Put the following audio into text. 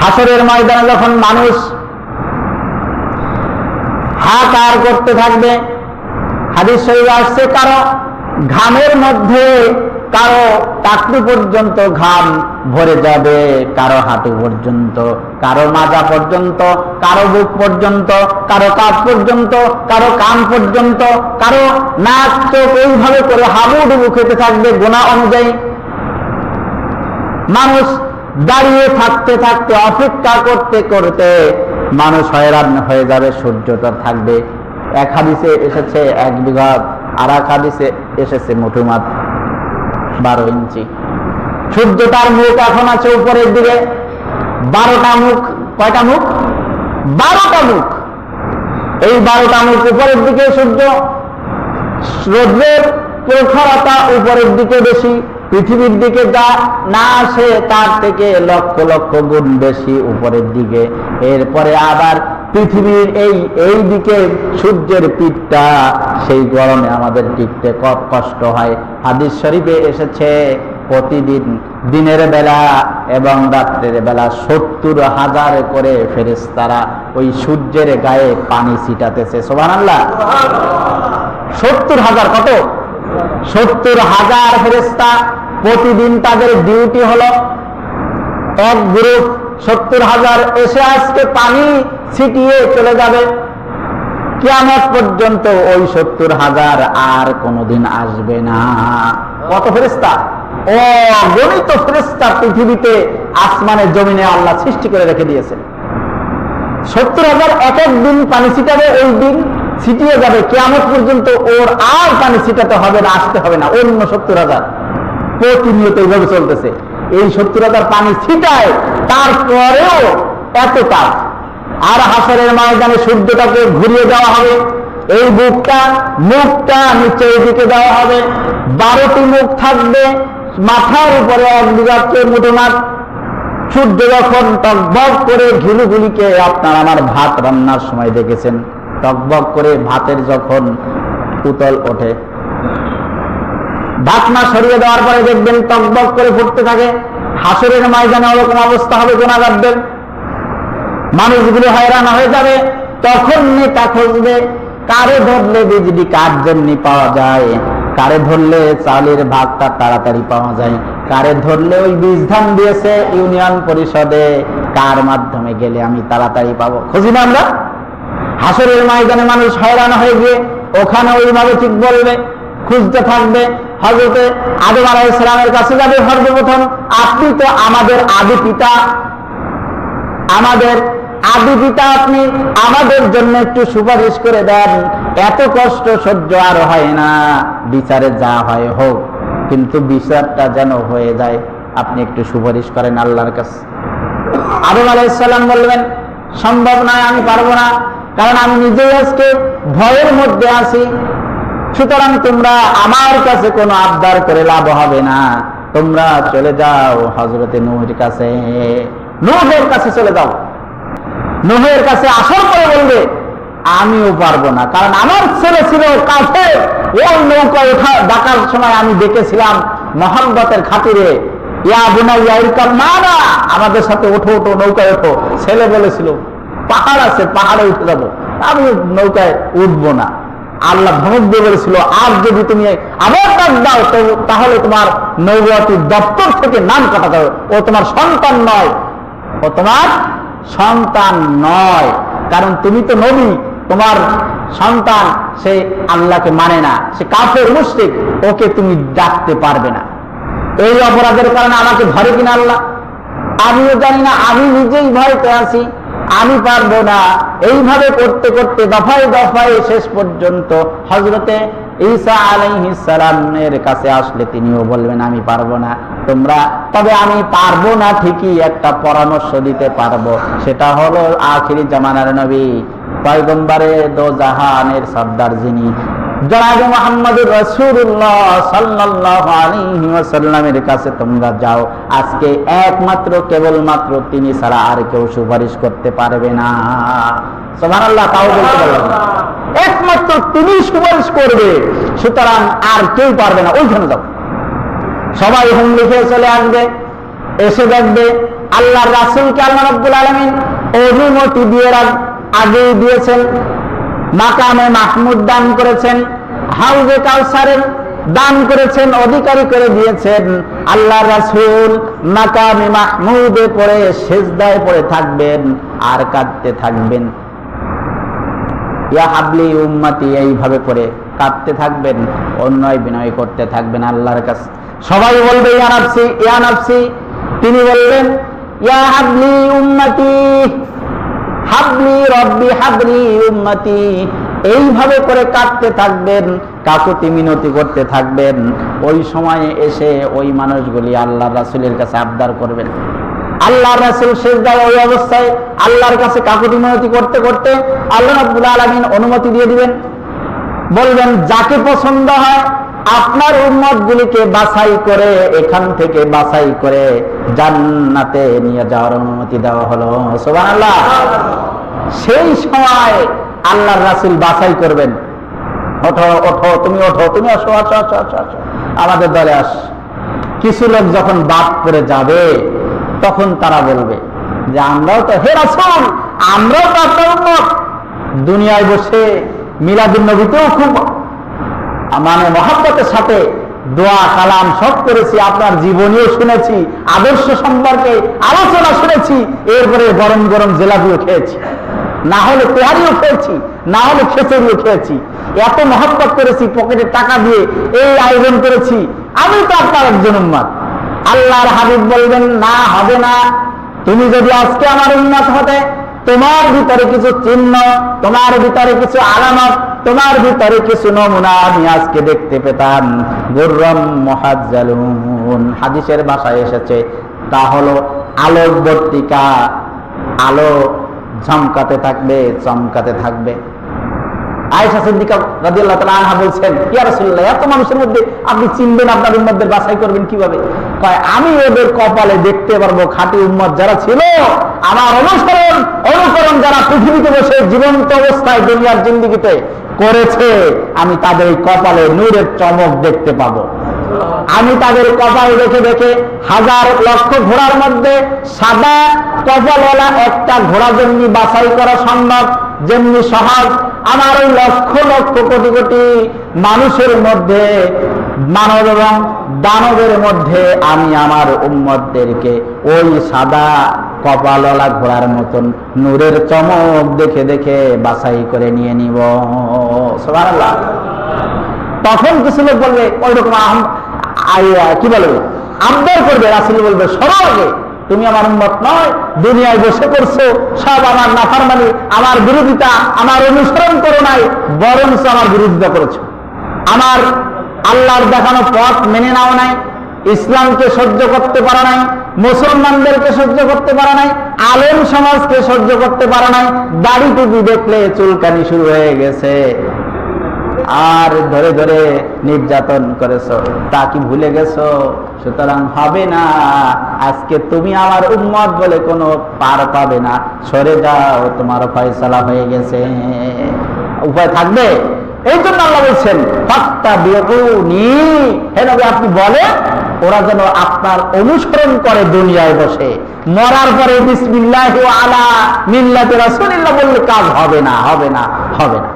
হাসরের ময়দানে যখন মানুষ হাকার করতে থাকবে, হাদিস শরীফে আসছে, কারও ঘামের মধ্যে কারও টাকলু পর্যন্ত ঘাম ভরে যাবে, কারও হাঁটু পর্যন্ত, কারও মাজা পর্যন্ত, কারও বুক পর্যন্ত, কারও কাপ পর্যন্ত, কারও কান পর্যন্ত, কারও নাক, চোখ এইভাবে করে হাবুডুবু খেতে থাকবে গোনা অনুযায়ী। মানুষ দাঁড়িয়ে থাকতে থাকতে, অপেক্ষা করতে করতে মানুষ হয়রান হয়ে যাবে, সূর্যটা থাকবে। এক হাদিসে এসেছে, এক বিঘা আর এক হাদিসে এসেছে মুঠুমাত বারো ইঞ্চি। সূর্যটার মুখ এখন আছে উপরের দিকে। বারোটা মুখ, কয়টা মুখ? বারোটা মুখ। এই বারোটা মুখ উপরের দিকে সূর্য। রোদ্রের প্রখরতা উপরের দিকে বেশি। পৃথিবীর দিকে যা না আসে, তার থেকে লক্ষ লক্ষ গুণ বেশি উপরের দিকে। এরপরে আবার পৃথিবীর এই এই দিকে সূর্যের পিঠটা, সেই গরমে আমাদের টিকতে কত কষ্ট হয়। হাদিস শরীফে এসেছে, প্রতিদিন দিনের বেলা এবং রাত্রের বেলা সত্তর হাজার করে ফেরেশতারা ওই সূর্যের গায়ে পানি ছিটাতেছে। সোভান আল্লাহ সত্তর হাজার, কত? সত্তর হাজার ফেরেস্তা প্রতিদিন তাদের ডিউটি হলো এক গ্রুপ সত্তর হাজার এসে আজকে পানি ছিটিয়ে চলে যাবে। কিয়ামত পর্যন্ত ওই সত্তর হাজার আর কোনোদিন আসবে না। কত ফেরেস্তা ও গণিত ফেরেস্তা পৃথিবীতে আসমানের জমিনে আল্লাহ সৃষ্টি করে রেখে দিয়েছেন। সত্তর হাজার এক এক দিন পানি ছিটাবে ওই দিন, ছিটিয়ে যাবে। কেমন পর্যন্ত ওর আর পানি ছিটাতে হবে না, আসতে হবে না, অন্য সত্তর হাজার। প্রতিনিয়ত এইভাবে চলতেছে। এই সত্তর হাজার পানি ছিটায়, তারপরেও এত তাপ আর হাসরের ময়দানে সূর্যটাকে ঘুরিয়ে দেওয়া হবে। এই বুকটা, মুখটা নিচের দিকে দেওয়া হবে। বারোটি মুখ থাকবে, মাথার উপরে এক বিঘাচ্ছে মুঠোমাঠ সূর্য যখন টকবক করে ঘিলুগুলিকে আপনার আমার ভাত রান্নার সময় দেখেছেন। টকবক করে ভাতের যখন উতল ওঠে ঢাকনা সরিয়ে দেওয়ার পরে দেখবেন টকবক করে ফুটতে থাকে। হাসরের ময়দানে ওরকম অবস্থা হবে গুণাগারদের। মানুষগুলো হয়রান হয়ে যাবে, তখন নেতা খুঁজবে, কারে ধরলে বিজলি কার জন্য পাওয়া যায়? কারে ধরলে চালের ভাগটা তাড়াতাড়ি পাওয়া যায়? কারে ধরলে ওই বীজ ধান দিয়েছে ইউনিয়ন পরিষদে? কার মাধ্যমে গেলে আমি তাড়াতাড়ি পাবো? খুঁজি না আমরা? হাসরের ময়দানে মানুষ হয়রান হয়ে গিয়ে ওখানে ওইভাবে ঠিক বলবে, খুঁজতে থাকবে। হজরতে আদম আলাইসালামের কাছে যাবে সর্বপ্রথম। আপনি তো আমাদের আদি পিতা। আমাদের আদি পিতা আপনি আমাদের জন্য একটু সুপারিশ করে দেন। এত কষ্ট সহ্য আর হয় না। বিচারে যা হয় হোক, কিন্তু বিচারটা যেন হয়ে যায়, আপনি একটু সুপারিশ করেন আল্লাহর কাছে। আদম আলাইসাল্লাম বলবেন সম্ভব নয়, আমি পারব না। কারণ আমি নিজেই আজকে ভয়ের মধ্যে আছি। সুতরাং তোমরা আমার কাছে কোনো আবদার করে লাভ হবে না। তোমরা চলে যাও হজরতে নুহের কাছে। নুহের কাছে চলে যাও। নুহের কাছে আসার পরে বলবে, আমিও পারব না। কারণ আমার ছেলে ছিল কাছে ওই নৌকা ওঠা ডাকার সময় আমি দেখেছিলাম মোহাম্মতের খাতিরে, ইয়া না না, আমাদের সাথে ওঠো ওঠো, নৌকায় ওঠো। ছেলে বলেছিল, পাহাড় আছে, পাহাড়ে উঠে যাব। আমি নৌকায় উঠবো না। আল্লাহ ধমক দিয়ে বলেছিল আর যদি তুমি আবার ডাক দাও তাহলে তোমার নৌকাটির দপ্তর থেকে নাম কাটা যাবে। ও তোমার সন্তান নয়। ও তোমার সন্তান নয়। কারণ তুমি তো নবী, তোমার সন্তান সে আল্লাহকে মানে না। সে কাফের, মুশরিক, ওকে তুমি ডাকতে পারবে না। এই অপরাধের কারণে আমাকে ধরে কিনা আল্লাহ? আমিও জানি না, আমি নিজেই ভয়তে আছি। আমি পারব না। এইভাবে করতে করতে দফায় দফায় শেষ পর্যন্ত হজরতে ঈসা আলাইহিসালামের কাছে আসলে তিনিও বলবেন, আমি পারব না। তোমরা, তবে আমি পারব না ঠিকই, একটা পরামর্শ দিতে পারব। সেটা হলো আখিরি জামানার নবী, পয়গম্বারে দো জাহানের সর্দার যিনি জনাবে মোহাম্মদুর রসুল্লাহ ওয়াসাল্লামের কাছে তোমরা যাও। আজকে একমাত্র, কেবলমাত্র তিনি ছাড়া আর কেউ সুপারিশ করতে পারবে না। তাও বলতে একমাত্র তিনি সুপারিশ করবে, সুতরাং আর কেউ পারবে না। ওইখানে যাও। সবাই হুম লিখে চলে আসবে, এসে দেখবে আল্লাহ রাসুলকে আল্লাহ রব্বুল আলমিন অনুমতি দিয়ে আগেই দিয়েছেন। মাকামে মাহমুদ দান করেছেন, হাউজে কাউসারের দান করেছেন, অধিকারী করে দিয়েছেন। আল্লাহ রাসূল মাকামে মাহমুদে পড়ে, সেজদায় পড়ে থাকবেন, আর কাঁদতে থাকবেন। ইয়া হাবলি উম্মতি, এইভাবে করে কাঁদতে থাকবেন, অন্যয় বিনয় করতে থাকবেন আল্লাহর কাছে। সবাই বলবে, ইয়া নাফসি ইয়া নাফসি। তিনি বললেন ইয়া হাবলি উম্মতি হাবলি রব্বি হাবলি উম্মতি। এইভাবে করে কাঁদতে থাকবেন, কাকুতি মিনতি করতে থাকবেন। ওই সময়ে এসে ওই মানুষগুলি আল্লাহ রাসুলের কাছে আবদার করবেন। আল্লাহ রাসূল সেজদায় ওই অবস্থায় আল্লাহর কাছে কাকুতি মিনতি করতে করতে আল্লাহ রাব্বুল আলামিন অনুমতি দিয়ে দিবেন। বলবেন, যাকে পছন্দ হয় আপনার উম্মত গুলিকে বাছাই করে, এখান থেকে বাছাই করে জান্নাতে নিয়ে যাওয়ার অনুমতি দেওয়া হলো। সুবহানাল্লাহ। সেই সময় আল্লাহর রাসূল বাছাই করবেন। ওঠো ওঠো, তুমি ওঠো, তুমি আসো আসো আসো আসো আসো আমাদের দলে আস। কিছু লোক যখন বাদ করে যাবে, তখন তারা বলবে যে, আমরাও তো হে রাসূল, আমরাও তো আপনার উম্মত। দুনিয়ায় বসে মিলাদুন নবীতেও খুব মানে মহাব্বতের সাথে দোয়া, কালাম সব করেছি, আপনার জীবনীও শুনেছি, আদর্শ সম্পর্কে আলোচনা শুনেছি, এরপরে গরম গরম জেলাপিও খেয়েছি। না হলে তেহারিও খেয়েছি, না হলে খেচুরিও খেয়েছি। এত মহব্বত করেছি, পকেটে টাকা দিয়ে এই আয়োজন করেছি, আমি তো আপনার একজন উন্মাদ আল্লাহর হাবিব বলবেন, না, হবে না। তুমি যদি আজকে আমার উন্নত হতে তোমার ভিতরে কিছু চিহ্ন, তোমার ভিতরে কিছু আলামত, তোমার ভিতরে কিছু নমুনা আমি আজকে দেখতে পেতাম। গুররম মহাজালুন হাদিসের বাসায় এসেছে, তা হলো আলোকবর্তিকা আলো ঝমকাতে থাকবে, চমকাতে থাকবে। সিদ্দিকা বলছেন এত মানুষের মধ্যে আপনি চিনবেন আপনার বাছাই করবেন কীভাবে? আমি ওদের কপালে দেখতে পারব যারা ছিল, আমার অনুসরণ যারা পৃথিবীতে বসে জীবন্ত অবস্থায় দুনিয়ার জিন্দিগিতে করেছে, আমি তাদের কপালে নূরের চমক দেখতে পাবো। আমি তাদের কপাল দেখে দেখে হাজার লক্ষ ঘোড়ার মধ্যে সাদা কপালওয়ালা একটা ঘোড়া যেমনি বাছাই করা সম্ভব, যেমনি সহজ আমার ওই লক্ষ লক্ষ কোটি কোটি মানুষের মধ্যে মানব এবং দানবের মধ্যে আমি আমার উম্মতদেরকে ওই সাদা কপালওয়ালা ঘোড়ার মতন নূরের চমক দেখে দেখে বাছাই করে নিয়ে নিব। সুবহানাল্লাহ। তখন কিছু লোক বলবে ওই রকম আহম- আই- আহ, কি বলবে আবদার করবে রাসুল বলবে সরো আগে। তুমি আমার উন্মত নয়, দুনিয়ায় বসে করছ সব আমার নাফারমানি, আমার বিরোধিতা, আমার অনুসরণ করো নাই, বরঞ্চ আমার বিরোধিতা করেছ। আমার আল্লাহর দেখানো পথ মেনে নাও নাই, ইসলামকে সহ্য করতে পারা নাই, মুসলমানদেরকে সহ্য করতে পারা নাই, আলেম সমাজকে সহ্য করতে পারো নাই, দাড়ি টুপি দেখলে চুলকানি শুরু হয়ে গেছে। আর ধরে ধরে নির্যাতন করেছ। তা কি ভুলে গেছো? সুতরাং হবে না। আজকে তুমি আমার উম্মত বলে কোনো পার পাবে না। সরে যাও, তোমার ফয়সালা হয়ে গেছে। উপায় থাকবে? এই জন্য আল্লাহ বলছেন আপনি বলেন, ওরা যেন আপনার অনুসরণ করে দুনিয়ায় বসে। মরার পরে বিসমিল্লাহ আলা মিল্লাতে রাসূলিল্লাহ বললে কাজ হবে না হবে না হবে না।